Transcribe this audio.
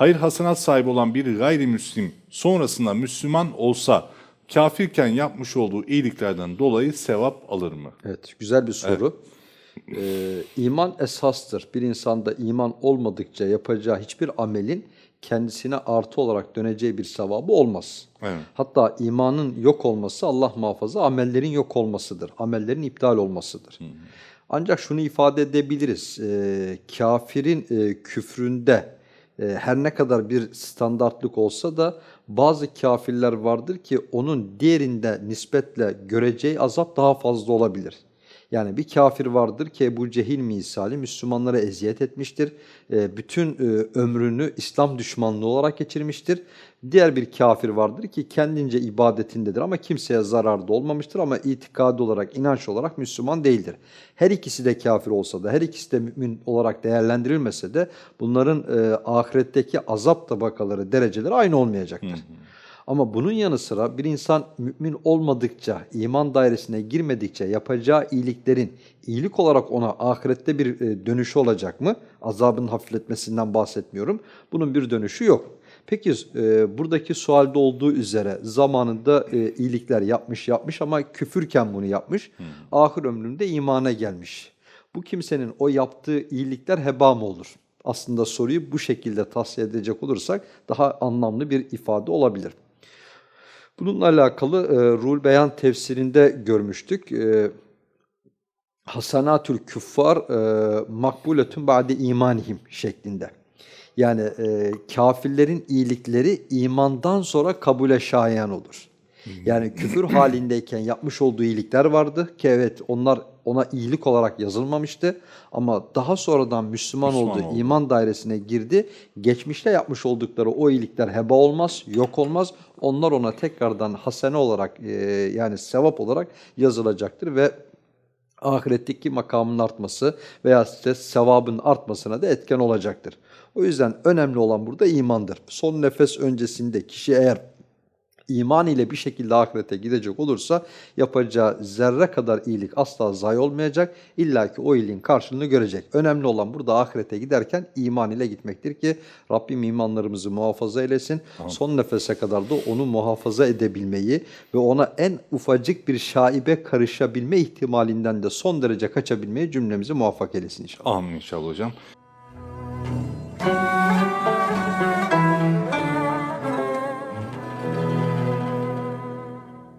Hayır hasenat sahibi olan bir gayrimüslim sonrasında Müslüman olsa kafirken yapmış olduğu iyiliklerden dolayı sevap alır mı? Evet, güzel bir soru. Ee, iman esastır. Bir insanda iman olmadıkça yapacağı hiçbir amelin kendisine artı olarak döneceği bir sevabı olmaz. Evet. Hatta imanın yok olması Allah muhafaza amellerin yok olmasıdır. Amellerin iptal olmasıdır. Ancak şunu ifade edebiliriz. Ee, kafirin e, küfründe e, her ne kadar bir standartlık olsa da bazı kafirler vardır ki onun diğerinde nispetle göreceği azap daha fazla olabilir. Yani bir kafir vardır ki Ebu Cehil misali Müslümanlara eziyet etmiştir. E, bütün e, ömrünü İslam düşmanlığı olarak geçirmiştir. Diğer bir kafir vardır ki kendince ibadetindedir ama kimseye zararda olmamıştır ama itikadi olarak, inanç olarak Müslüman değildir. Her ikisi de kafir olsa da, her ikisi de mümin olarak değerlendirilmese de bunların e, ahiretteki azap tabakaları, dereceleri aynı olmayacaktır. Ama bunun yanı sıra bir insan mümin olmadıkça, iman dairesine girmedikçe yapacağı iyiliklerin iyilik olarak ona ahirette bir e, dönüşü olacak mı? Azabın hafifletmesinden bahsetmiyorum. Bunun bir dönüşü yok. Peki e, buradaki sualde olduğu üzere zamanında e, iyilikler yapmış yapmış ama küfürken bunu yapmış. Ahir ömründe imana gelmiş. Bu kimsenin o yaptığı iyilikler heba mı olur? Aslında soruyu bu şekilde tahsil edecek olursak daha anlamlı bir ifade olabilir. Bununla alakalı e, Ruhul Beyan tefsirinde görmüştük. E, Hasanatül küffar e, makbuletun ba'de imanihim şeklinde. Yani e, kafirlerin iyilikleri imandan sonra kabule şayan olur. Yani küfür halindeyken yapmış olduğu iyilikler vardı ki evet onlar ona iyilik olarak yazılmamıştı. Ama daha sonradan Müslüman, Müslüman oldu, oldu. iman dairesine girdi. Geçmişte yapmış oldukları o iyilikler heba olmaz, yok olmaz. Onlar ona tekrardan hasene olarak e, yani sevap olarak yazılacaktır ve ahiretteki makamın artması veya işte sevabın artmasına da etken olacaktır. O yüzden önemli olan burada imandır. Son nefes öncesinde kişi eğer iman ile bir şekilde ahirete gidecek olursa yapacağı zerre kadar iyilik asla zayi olmayacak. İlla ki o iyiliğin karşılığını görecek. Önemli olan burada ahirete giderken iman ile gitmektir ki Rabbim imanlarımızı muhafaza eylesin. Son nefese kadar da onu muhafaza edebilmeyi ve ona en ufacık bir şaibe karışabilme ihtimalinden de son derece kaçabilmeyi cümlemizi muvaffak eylesin inşallah. Amin inşallah hocam.